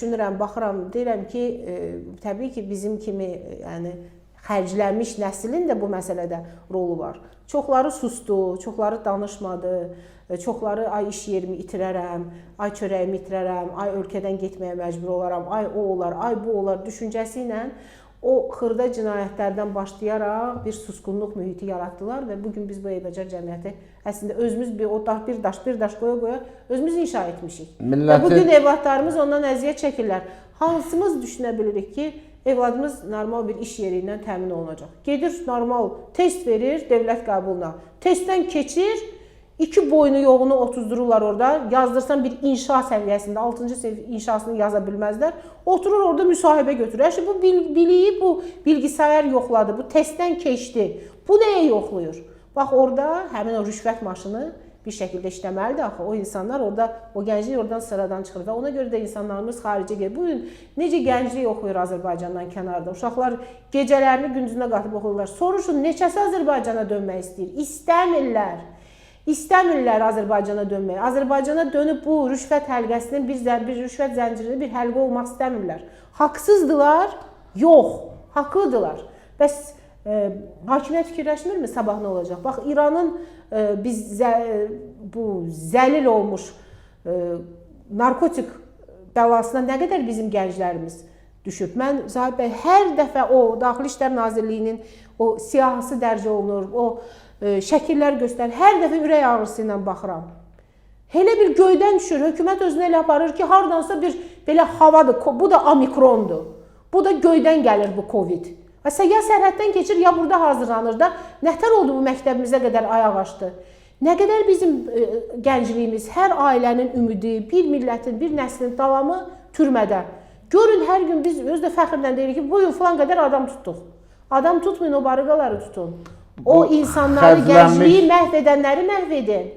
düşünürəm, baxıram, deyirəm ki, e, təbii ki, bizim kimi, e, yəni xərclənmiş nəslin də bu məsələdə rolu var. Çoxları susdu, çoxları danışmadı, e, çoxları ay iş yerimi itirərəm, ay çörəyimi itirərəm, ay ölkədən getməyə məcbur olaram, ay o olar, ay bu olar düşüncəsi ilə o xırda cinayətlərdən başlayaraq bir susqunluq mühiti yaratdılar və bu gün biz bu eybəcər cəmiyyəti əslində özümüz bir o daş bir daş bir daş qoya qoya özümüz inşa etmişik. Və Milləti bu gün evladlarımız ondan əziyyət çəkirlər. Hansımız düşünə bilirik ki, evladımız normal bir iş yeri ilə təmin olunacaq? Gedir normal test verir dövlət qəbuluna. Testdən keçir, iki boynu yoğunu otuzdururlar orada. Yazdırsan bir inşa səviyyəsində 6-cı sinif inşasını yaza bilməzlər. Oturur orada müsahibə götürür. Əşi bu bil- biliyi bu bilgisayar yoxladı. Bu testdən keçdi. Bu nəyə yoxlayır? Bax orada həmin o rüşvət maşını bir şəkildə işləməlidir axı. O insanlar orada o gənclik oradan sıradan çıxır və ona görə də insanlarımız xaricə gedir. Bu gün necə gənclik oxuyur Azərbaycandan kənarda. Uşaqlar gecələrini gündüzünə qatıb oxuyurlar. Soruşun neçəsi Azərbaycana dönmək istəyir? İstəmirlər. İstəmirlər Azərbaycana dönməyi. Azərbaycana dönüb bu rüşvət həlqəsinin bir bir rüşvət zəncirinin bir həlqə olmaq istəmirlər. Haqsızdılar? Yox, haqlıdılar. Bəs e, hakimiyyət fikirləşmirmi sabah nə olacaq? Bax İranın e, biz zə, bu zəlil olmuş e, narkotik bəlasına nə qədər bizim gənclərimiz düşüb. Mən Zahid bəy hər dəfə o Daxili İşlər Nazirliyinin o siyahısı dərc olunur, o e, şəkillər göstərir. Hər dəfə ürək ağrısı ilə baxıram. Elə bir göydən düşür, hökumət özünə elə aparır ki, hardansa bir belə havadır. Bu da omikrondur. Bu da göydən gəlir bu Covid. Əsə ya sərhəddən keçir, ya burada hazırlanır da. Nətər oldu bu məktəbimizə qədər ayaq açdı? Nə qədər bizim e, gəncliyimiz, hər ailənin ümidi, bir millətin, bir nəslin davamı türmədə. Görün hər gün biz öz də fəxrlə deyirik ki, bu gün falan qədər adam tutduq. Adam tutmayın, o barıqaları tutun. O insanları, xərclənmiş- gəncliyi məhv edənləri məhv edin.